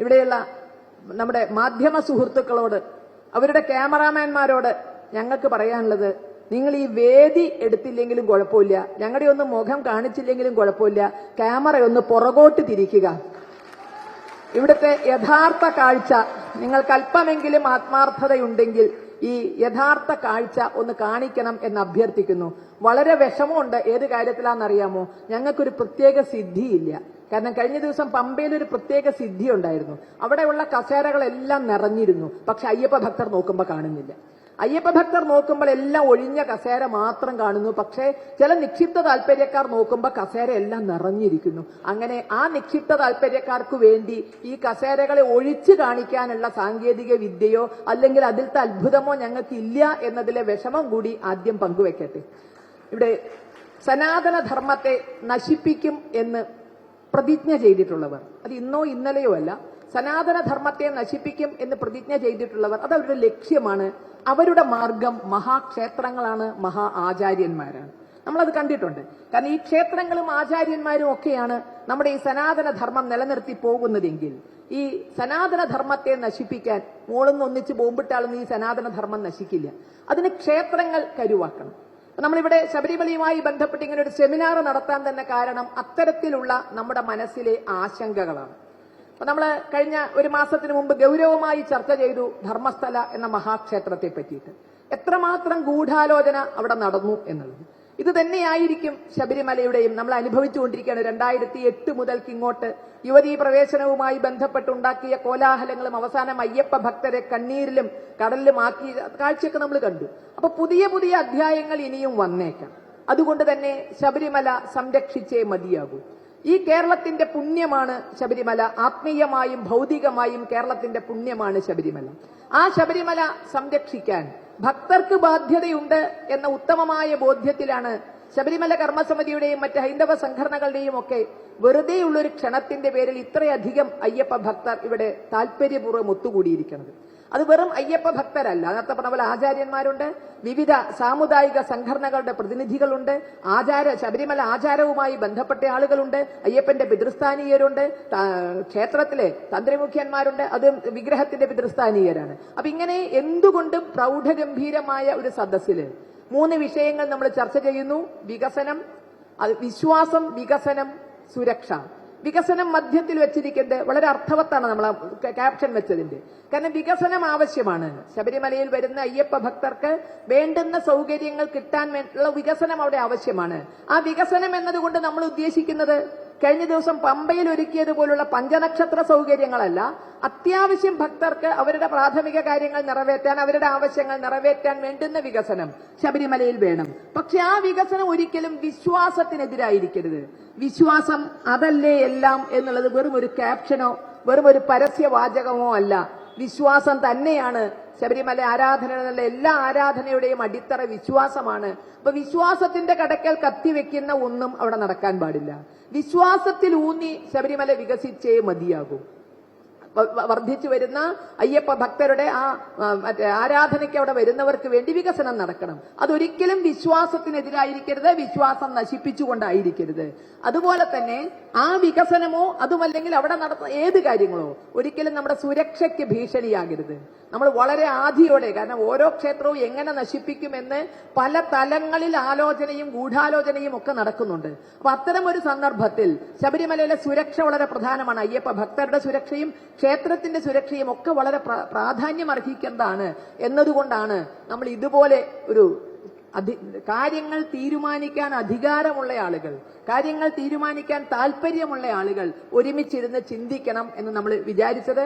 ഇവിടെയുള്ള നമ്മുടെ മാധ്യമ സുഹൃത്തുക്കളോട് അവരുടെ ക്യാമറാമാൻമാരോട് ഞങ്ങൾക്ക് പറയാനുള്ളത് നിങ്ങൾ ഈ വേദി എടുത്തില്ലെങ്കിലും കുഴപ്പമില്ല. ഞങ്ങളുടെ ഒന്ന് മുഖം കാണിച്ചില്ലെങ്കിലും കുഴപ്പമില്ല. ക്യാമറ ഒന്ന് പുറകോട്ട് തിരിക്കുക. ഇവിടുത്തെ യഥാർത്ഥ കാഴ്ച നിങ്ങൾക്ക് അല്പമെങ്കിലും ആത്മാർത്ഥതയുണ്ടെങ്കിൽ ഈ യഥാർത്ഥ കാഴ്ച ഒന്ന് കാണിക്കണം എന്ന് അഭ്യർത്ഥിക്കുന്നു. വളരെ വിഷമമുണ്ട്. ഏത് കാര്യത്തിലാണെന്നറിയാമോ? ഞങ്ങൾക്കൊരു പ്രത്യേക സിദ്ധിയില്ല. കാരണം കഴിഞ്ഞ ദിവസം പമ്പയിൽ ഒരു പ്രത്യേക സിദ്ധി ഉണ്ടായിരുന്നു. അവിടെയുള്ള കസേരകളെല്ലാം നിറഞ്ഞിരുന്നു. പക്ഷെ അയ്യപ്പ ഭക്തർ നോക്കുമ്പോൾ കാണുന്നില്ല. അയ്യപ്പ ഭക്തർ നോക്കുമ്പോൾ എല്ലാം ഒഴിഞ്ഞ കസേര മാത്രം കാണുന്നു. പക്ഷേ ചില നിക്ഷിപ്ത താല്പര്യക്കാർ നോക്കുമ്പോൾ കസേര എല്ലാം നിറഞ്ഞിരിക്കുന്നു. അങ്ങനെ ആ നിക്ഷിപ്ത താല്പര്യക്കാർക്ക് വേണ്ടി ഈ കസേരകളെ ഒഴിച്ചു കാണിക്കാനുള്ള സാങ്കേതിക വിദ്യയോ അല്ലെങ്കിൽ അതിലത്തെ അത്ഭുതമോ ഞങ്ങൾക്ക് ഇല്ല എന്നതിലെ വിഷമം കൂടി ആദ്യം പങ്കുവെക്കട്ടെ. ഇവിടെ സനാതനധർമ്മത്തെ നശിപ്പിക്കും എന്ന് പ്രതിജ്ഞ ചെയ്തിട്ടുള്ളവർ. അത് ഇന്നോ ഇന്നലെയോ അല്ല. സനാതനധർമ്മത്തെ നശിപ്പിക്കും എന്ന് പ്രതിജ്ഞ ചെയ്തിട്ടുള്ളവർ. അത് അവരുടെ ലക്ഷ്യമാണ്. അവരുടെ മാർഗം മഹാക്ഷേത്രങ്ങളാണ് മഹാ ആചാര്യന്മാരാണ്. നമ്മളത് കണ്ടിട്ടുണ്ട്. കാരണം ഈ ക്ഷേത്രങ്ങളും ആചാര്യന്മാരും ഒക്കെയാണ് നമ്മുടെ ഈ സനാതനധർമ്മം നിലനിർത്തി പോകുന്നതെങ്കിൽ ഈ സനാതനധർമ്മത്തെ നശിപ്പിക്കാൻ മോളൊന്ന് ഒന്നിച്ച് ബോംബിട്ടാലൊന്നും ഈ സനാതനധർമ്മം നശിക്കില്ല. അതിന് ക്ഷേത്രങ്ങൾ കരുവാക്കണം. നമ്മളിവിടെ ശബരിമലയുമായി ബന്ധപ്പെട്ട് ഇങ്ങനെ ഒരു സെമിനാർ നടത്താൻ തന്നെ കാരണം അത്തരത്തിലുള്ള നമ്മുടെ മനസ്സിലെ ആശങ്കകളാണ്. അപ്പൊ നമ്മൾ കഴിഞ്ഞ ഒരു മാസത്തിന് മുമ്പ് ഗൗരവമായി ചർച്ച ചെയ്തു ധർമ്മസ്ഥല എന്ന മഹാക്ഷേത്രത്തെ പറ്റിയിട്ട്. എത്രമാത്രം ഗൂഢാലോചന അവിടെ നടന്നു എന്നുള്ളത്. ഇത് തന്നെയായിരിക്കും ശബരിമലയുടെയും നമ്മൾ അനുഭവിച്ചുകൊണ്ടിരിക്കുകയാണ്. രണ്ടായിരത്തി എട്ട് മുതൽക്ക് ഇങ്ങോട്ട് യുവതീ പ്രവേശനവുമായി ബന്ധപ്പെട്ടുണ്ടാക്കിയ കോലാഹലങ്ങളും അവസാനം അയ്യപ്പ ഭക്തരെ കണ്ണീരിലും കടലിലും ആക്കി കാഴ്ചയൊക്കെ നമ്മൾ കണ്ടു. അപ്പൊ പുതിയ പുതിയ അധ്യായങ്ങൾ ഇനിയും വന്നേക്കാം. അതുകൊണ്ട് തന്നെ ശബരിമല സംരക്ഷിച്ചേ മതിയാകൂ. ഈ കേരളത്തിന്റെ പുണ്യമാണ് ശബരിമല. ആത്മീയമായും ഭൗതികമായും കേരളത്തിന്റെ പുണ്യമാണ് ശബരിമല. ആ ശബരിമല സംരക്ഷിക്കാൻ ഭക്തർക്ക് ബാധ്യതയുണ്ട് എന്ന ഉത്തമമായ ബോധ്യത്തിലാണ് ശബരിമല കർമ്മസമിതിയുടെയും മറ്റ് ഹൈന്ദവ സംഘടനകളുടെയും ഒക്കെ വെറുതെയുള്ളൊരു ക്ഷണത്തിന്റെ പേരിൽ ഇത്രയധികം അയ്യപ്പ ഭക്തർ ഇവിടെ താല്പര്യപൂർവം ഒത്തുകൂടിയിരിക്കുന്നത്. അത് വെറും അയ്യപ്പ ഭക്തരല്ല. നേരത്തെ പറഞ്ഞ പോലെ ആചാര്യന്മാരുണ്ട്. വിവിധ സാമുദായിക സംഘടനകളുടെ പ്രതിനിധികളുണ്ട്. ആചാര ശബരിമല ആചാരവുമായി ബന്ധപ്പെട്ട ആളുകളുണ്ട്. അയ്യപ്പന്റെ പിതൃസ്ഥാനീയരുണ്ട്. ക്ഷേത്രത്തിലെ തന്ത്രിമുഖ്യന്മാരുണ്ട്. അത് വിഗ്രഹത്തിന്റെ പിതൃസ്ഥാനീയരാണ്. അപ്പൊ ഇങ്ങനെ എന്തുകൊണ്ടും പ്രൗഢഗംഭീരമായ ഒരു സദസ്സിൽ മൂന്ന് വിഷയങ്ങൾ നമ്മൾ ചർച്ച ചെയ്യുന്നു. വികസനം അത് വിശ്വാസം വികസനം സുരക്ഷ. വികസനം മധ്യത്തിൽ വെച്ചിരിക്കുന്നത് വളരെ അർത്ഥവത്താണ് നമ്മൾ ക്യാപ്ഷൻ വെച്ചതിന്റെ. കാരണം വികസനം ആവശ്യമാണ്. ശബരിമലയിൽ വരുന്ന അയ്യപ്പ ഭക്തർക്ക് വേണ്ടുന്ന സൗകര്യങ്ങൾ കിട്ടാൻ വേണ്ടിയുള്ള വികസനം അവിടെ ആവശ്യമാണ്. ആ വികസനം എന്നതുകൊണ്ട് നമ്മൾ ഉദ്ദേശിക്കുന്നത് കഴിഞ്ഞ ദിവസം പമ്പയിൽ ഒരുക്കിയതുപോലുള്ള പഞ്ചനക്ഷത്ര സൗകര്യങ്ങളല്ല അത്യാവശ്യം ഭക്തർക്ക് അവരുടെ പ്രാഥമിക കാര്യങ്ങൾ നിറവേറ്റാൻ അവരുടെ ആവശ്യങ്ങൾ നിറവേറ്റാൻ വേണ്ടുന്ന വികസനം ശബരിമലയിൽ വേണം. പക്ഷെ ആ വികസനം ഒരിക്കലും വിശ്വാസത്തിനെതിരായിരിക്കരുത്. വിശ്വാസം അതല്ലേ എല്ലാം എന്നുള്ളത് വെറും ഒരു ക്യാപ്ഷനോ വെറും ഒരു പരസ്യവാചകമോ അല്ല. വിശ്വാസം തന്നെയാണ്. ശബരിമല ആരാധന എന്നുള്ള എല്ലാ ആരാധനയുടെയും അടിത്തറ വിശ്വാസമാണ്. അപ്പൊ വിശ്വാസത്തിന്റെ കടക്കൽ കത്തിവെക്കുന്ന ഒന്നും അവിടെ നടക്കാൻ പാടില്ല. വിശ്വാസത്തിൽ ഊന്നി ശബരിമല വികസിച്ചേ മതിയാകൂ. വർദ്ധിച്ചു വരുന്ന അയ്യപ്പ ഭക്തരുടെ ആ മറ്റേ ആരാധനയ്ക്ക് അവിടെ വരുന്നവർക്ക് വേണ്ടി വികസനം നടക്കണം. അതൊരിക്കലും വിശ്വാസത്തിനെതിരായിരിക്കരുത് വിശ്വാസം നശിപ്പിച്ചുകൊണ്ടായിരിക്കരുത്. അതുപോലെ തന്നെ ആ വികസനമോ അതുമല്ലെങ്കിൽ അവിടെ നടത്തുന്ന ഏത് കാര്യങ്ങളോ ഒരിക്കലും നമ്മുടെ സുരക്ഷയ്ക്ക് ഭീഷണിയാകരുത്. നമ്മൾ വളരെ ആധിയോടെ കാരണം ഓരോ ക്ഷേത്രവും എങ്ങനെ നശിപ്പിക്കുമെന്ന് പല തലങ്ങളിൽ ആലോചനയും ഗൂഢാലോചനയും ഒക്കെ നടക്കുന്നുണ്ട്. അപ്പൊ അത്തരം ഒരു സന്ദർഭത്തിൽ ശബരിമലയിലെ സുരക്ഷ വളരെ പ്രധാനമാണ്. അയ്യപ്പ ഭക്തരുടെ സുരക്ഷയും ക്ഷേത്രത്തിന്റെ സുരക്ഷയും ഒക്കെ വളരെ പ്രാധാന്യം അർഹിക്കേണ്ടതാണ് എന്നതുകൊണ്ടാണ് നമ്മൾ ഇതുപോലെ ഒരു അധി- കാര്യങ്ങൾ തീരുമാനിക്കാൻ അധികാരമുള്ള ആളുകൾ കാര്യങ്ങൾ തീരുമാനിക്കാൻ താല്പര്യമുള്ള ആളുകൾ ഒരുമിച്ചിരുന്ന് ചിന്തിക്കണം എന്ന് നമ്മൾ വിചാരിച്ചത്.